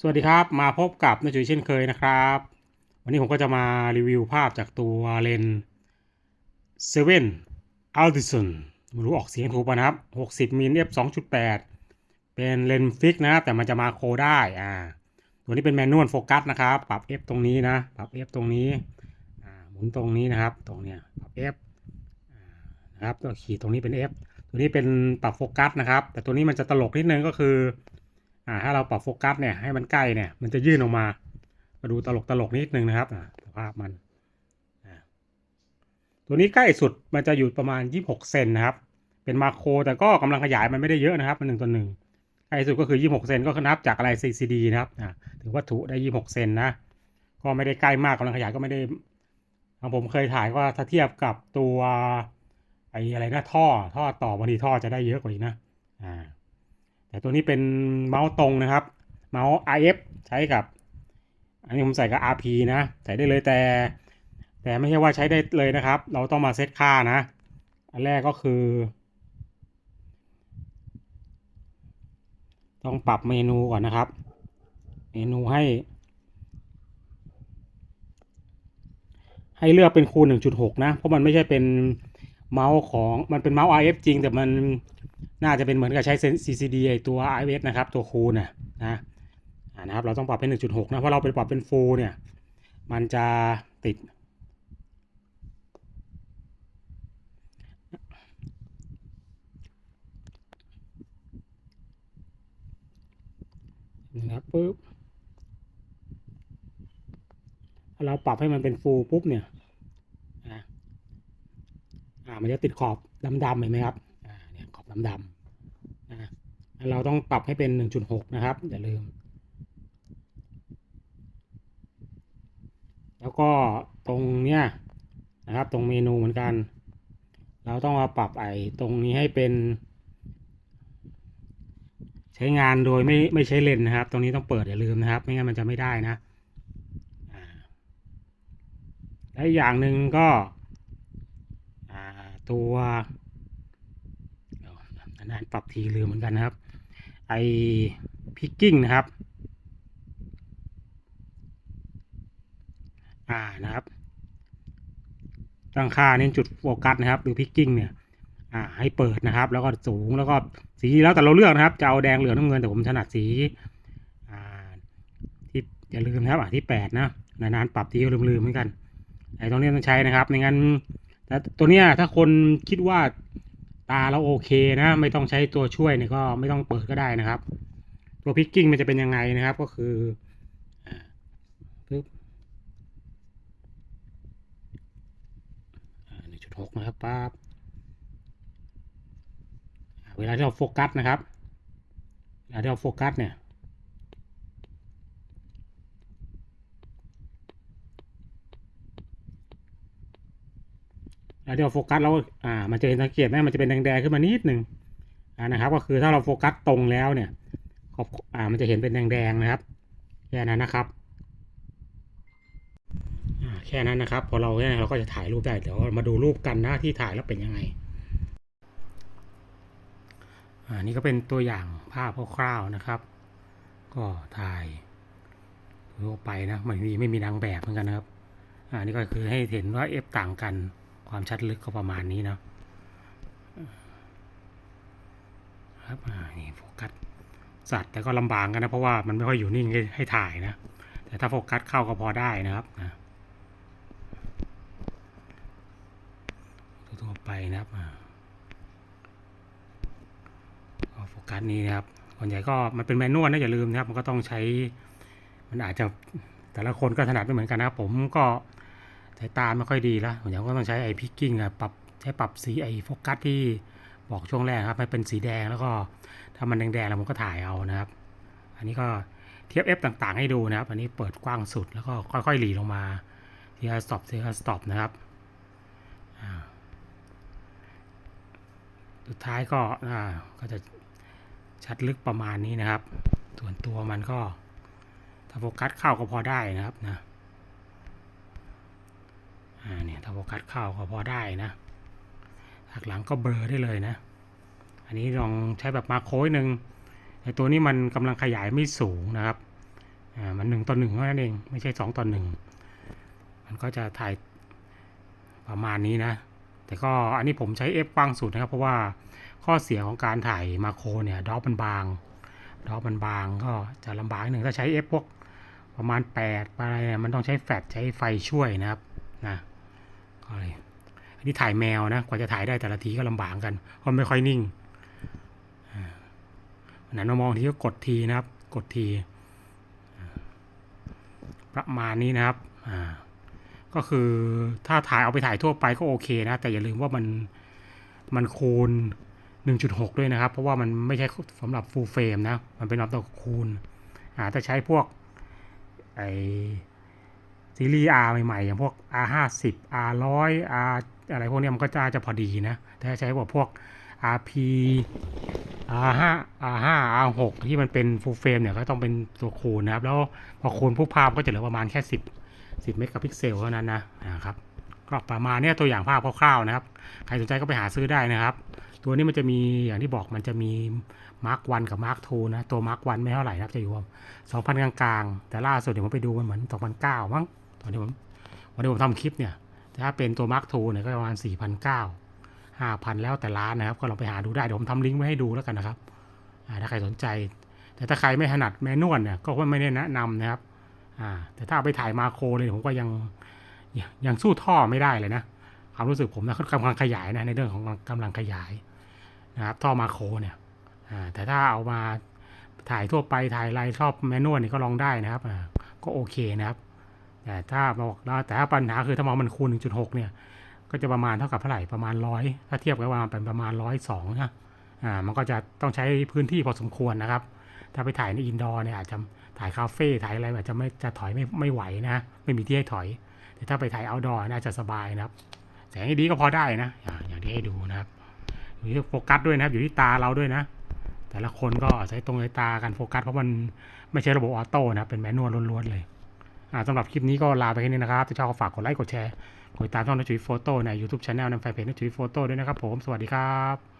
สวัสดีครับ มาพบกับนาจุยเช่นเคยนะครับ วันนี้ผมก็จะมารีวิวภาพจากตัวเลนส์7 Altison ไม่รู้ออกเสียงถูกป่ะนะครับ 60มิล f 2.8 เป็นเลนส์ฟิกนะแต่มันจะมาโคได้อ่าตัวนี้เป็นแมนนวลโฟกัสนะครับ ปรับ f ตรงนี้นะ ปรับ f ตรงนี้อ่าหมุนตรงนี้นะครับ ตรงเนี้ยปรับ f อ่านะครับตัวขีดตรงนี้เป็น f ตัวนี้เป็นปรับโฟกัสนะครับ แต่ตัวนี้มันจะตลกนิดนึงก็คือ อ่าถ้าเราปรับโฟกัสเนี่ยให้มันใกล้เนี่ยมันจะยื่นออกมา มาดูตลกตลกนิดนึงนะครับอ่าสภาพมันตัวนี้ใกล้สุดมันจะอยู่ประมาณ 26 เซนนะครับ เป็นมาโครแต่ก็กำลังขยายมันไม่ได้เยอะนะครับ มันหนึ่งต่อหนึ่งใกล้สุดก็คือ 26 เซนก็นับจากอะไร CCD นะครับถือวัตถุได้ 26 เซนนะ ก็ไม่ได้ใกล้มากกำลังขยายก็ไม่ได้ทางผมเคยถ่ายก็ถ้าเทียบกับตัวไอ้อะไรนะท่อท่อต่อบางทีท่อจะได้เยอะกว่าอีกนะ อ่า แต่ตัวนี้เป็นเมาส์ตรงนะครับ เมาส์ RF ใช้กับ อันนี้ผมใส่กับ RP นะใส่ได้เลยแต่ แต่ไม่ใช่ว่าใช้ได้เลยนะครับ เราต้องมาเซตค่านะ อันแรกก็คือ ต้องปรับเมนูก่อนนะครับ เมนูให้ ให้เลือกเป็นคูณ 1.6 นะ เพราะมันไม่ใช่เป็นเมาส์ของมันเป็นเมาส์ RF จริงแต่มัน น่าจะเป็นเหมือนกับใช้ CCD ไอตัว RF นะครับ ตัวคูณนะนะอ่านะครับ เราต้องปรับเป็น 1.6 นะ เพราะเราไปปรับเป็นฟูลเนี่ย มันจะติด นะครับปุ๊บถ้าเราปรับให้มันเป็นฟูลปุ๊บเนี่ยอ่าอ่ามันจะติดขอบดำๆเห็นไหมครับ ดำนะเราต้องปรับให้เป็น 1.6 นะครับ อย่าลืม แล้วก็ตรงเนี้ยนะครับ ตรงเมนูเหมือนกัน เราต้องมาปรับไอ้ตรงนี้ให้เป็น ใช้งานโดยไม่ไม่ใช้เลนนะครับ ตรงนี้ต้องเปิดอย่าลืมนะครับ ไม่งั้นมันจะไม่ได้นะและอีกอย่างหนึ่งก็ตัว นานปรับทีลืมเหมือนกันนะครับ ไอพิกกิ้งนะครับ อ่านะครับ ตั้งค่าเน้นจุดโฟกัสนะครับ หรือพิกกิ้งเนี่ยอ่าให้เปิดนะครับ แล้วก็สูงแล้วก็สีแล้วแต่เราเลือกนะครับ จะเอาแดงเหลืองน้ำเงินแต่ผมถนัดสีอ่าที่อย่าลืมนะครับอ่าที่แปดนะนานๆปรับทีก็ลืมๆเหมือนกันไอ้ตรงนี้ต้องใช้นะครับไม่งั้นแต่ตัวเนี้ยถ้าคนคิดว่า ตาเราโอเคนะ ไม่ต้องใช้ตัวช่วยเนี่ยก็ไม่ต้องเปิดก็ได้นะครับ ตัวพิกกิ้งมันจะเป็นยังไงนะครับก็คือปึ๊บหนึ่งจุดหกนะครับปั๊บเวลาที่เราโฟกัสนะครับเวลาที่เราโฟกัสเนี่ย เวลา ที่เราโฟกัสแล้วอ่ามันจะเห็นสังเกตไหมมันจะเป็นแดงๆขึ้นมานิดหนึ่งอ่านะครับ ก็คือถ้าเราโฟกัสตรงแล้วเนี่ยขอบอ่ามันจะเห็นเป็นแดงๆนะครับแค่นั้นนะครับแค่นั้นนะครับ พอเราเนี่ยเราก็จะถ่ายรูปได้เดี๋ยวมาดูรูปกันนะที่ถ่ายแล้วเป็นยังไงอ่านี่ก็เป็นตัวอย่างภาพคร่าวๆนะครับ ก็ถ่ายทั่วไปนะไม่มีไม่มีนางแบบเหมือนกันนะครับอ่านี่ก็คือให้เห็นว่าเอฟต่างกัน ความชัดลึกก็ประมาณนี้เนาะครับนี่โฟกัสสัตว์แต่ก็ลำบากกันนะเพราะว่ามันไม่ค่อยอยู่นิ่งให้ถ่ายนะ แต่ถ้าโฟกัสเข้าก็พอได้นะครับนะทั่วไปนะครับโฟกัสนี้นะครับส่วนใหญ่ก็มันเป็นแมนนวลนะอย่าลืมนะครับ มันก็ต้องใช้ มันอาจจะแต่ละคนก็ถนัดไม่เหมือนกันนะครับ ผมก็ สายตาไม่ค่อยดีแล้วส่วนใหญ่ก็ต้องใช้ไอ้พิกกิ้งอะปรับใช้ปรับสีไอ้โฟกัสที่บอกช่วงแรกครับให้เป็นสีแดงแล้วก็ถ้ามันแดงๆแล้วผมก็ถ่ายเอานะครับ อันนี้ก็เทียบ F ต่างๆ ให้ดูนะครับ อันนี้เปิดกว้างสุดแล้วก็ค่อยๆหลีลงมาทีละสต็อปทีละสต็อปนะครับสุดท้ายก็ก็จะชัดลึกประมาณนี้นะครับ ส่วนตัวมันก็ถ้าโฟกัสเข้าก็พอได้นะครับนะ อ่าเนี่ยถ้าโฟกัสเข้าก็พอได้นะหักหลังก็เบลอได้เลยนะ อันนี้ลองใช้แบบมาโค้ยหนึ่งแต่ตัวนี้มันกำลังขยายไม่สูงนะครับอ่ามันหนึ่งต่อหนึ่งเท่านั้นเองไม่ใช่สองต่อหนึ่งมันก็จะถ่ายประมาณนี้นะ แต่ก็อันนี้ผมใช้ F กว้างสุดนะครับ เพราะว่าข้อเสียของการถ่ายมาโครเนี่ยดอปมันบางดอปมันบางก็จะลำบากหนึ่งถ้าใช้ F พวกประมาณ8อะไรเนี่ยมันต้องใช้แฟลชใช้ไฟช่วยนะครับ นะก็เลยอันนี้ถ่ายแมวนะกว่าจะถ่ายได้แต่ละทีก็ลำบากกันเพราะไม่ค่อยนิ่งอันนั้นมามองทีก็กดทีนะครับ กดที ประมาณนี้นะครับอ่าก็คือถ้าถ่ายเอาไปถ่ายทั่วไปก็โอเคนะ แต่อย่าลืมว่ามันมันคูณ 1.6 ด้วยนะครับ เพราะว่ามันไม่ใช่สำหรับ full frame นะ มันเป็นรับตัวคูณอ่าถ้าใช้พวกไอ ซีรีส์ R ใหม่ๆ อย่างพวก R50 R100 R อะไรพวกนี้มันก็จะจะพอดีนะ ถ้าใช้พวกพวก RP R5 R5 R6 ที่มันเป็น full frame เนี่ยก็ต้องเป็นตัวคูณนะครับ แล้วพอคูณผู้ภาพก็จะเหลือประมาณแค่ 10 10เมกะพิกเซลเท่านั้นนะนะครับก็ประมาณนี้ตัวอย่างภาพคร่าวๆนะครับ ใครสนใจก็ไปหาซื้อได้นะครับ ตัวนี้มันจะมีอย่างที่บอกมันจะมีมาร์กวันกับมาร์กทูนะ ตัวมาร์กวันไม่เท่าไหร่นะจะอยู่สองพันกลางๆ แต่ล่าสุดเดี๋ยวผมไปดูมันเหมือนสองพันเก้ามั้ง ตอนที่ผมวันที่ผมทำคลิปเนี่ย ถ้าเป็นตัวมาร์กทูเนี่ยก็ประมาณสี่พันเก้าห้าพันแล้วแต่ร้านนะครับ ก็ลองไปหาดูได้ เดี๋ยวผมทำลิงก์ไว้ให้ดูแล้วกันนะครับ ถ้าใครสนใจ แต่ถ้าใครไม่ถนัดแมนนวลเนี่ย ก็ไม่ได้แนะนำนะครับ แต่ถ้าเอาไปถ่ายมาโครเลยผมก็ยังยังสู้ท่อไม่ได้เลยนะ ความรู้สึกผมนะกำลังขยายนะในเรื่องของกำลังขยายนะครับท่อมาโครเนี่ยแต่ถ้าเอามาถ่ายทั่วไปถ่ายอะไรชอบแมนนวลนี่ก็ลองได้นะครับก็โอเคนะครับ แต่ถ้าบอกแล้วแต่ถ้าปัญหาคือถ้ามองมันคูณ 1.6 เนี่ย ก็จะประมาณเท่ากับเท่าไหร่ประมาณร้อยถ้าเทียบกับว่าเป็นประมาณร้อยสองนะอ่ามันก็จะต้องใช้พื้นที่พอสมควรนะครับ ถ้าไปถ่ายในอินดอร์เนี่ยอาจจะถ่ายคาเฟ่ถ่ายอะไรอาจจะไม่จะถอยไม่ไม่ไหวนะไม่มีที่ให้ถอย แต่ถ้าไปถ่ายเอาดอร์น่าจะสบายนะครับแสงดีก็พอได้นะอย่างที่ให้ดูนะครับอยู่ที่โฟกัสด้วยนะครับอยู่ที่ตาเราด้วยนะ แต่ละคนก็ใช้ตรงในตากันโฟกัสเพราะมันไม่ใช่ระบบออโต้นะเป็นแมนนวลล้วนๆเลย สำหรับคลิปนี้ก็ลาไปแค่นี้นะครับ ถ้าชอบก็ฝากกดไลค์ กดแชร์ กดติดตามช่องนักจุยโฟโต้ใน YouTube Channel ในแฟนเพจนักจุยโฟโต้ด้วยนะครับผม สวัสดีครับ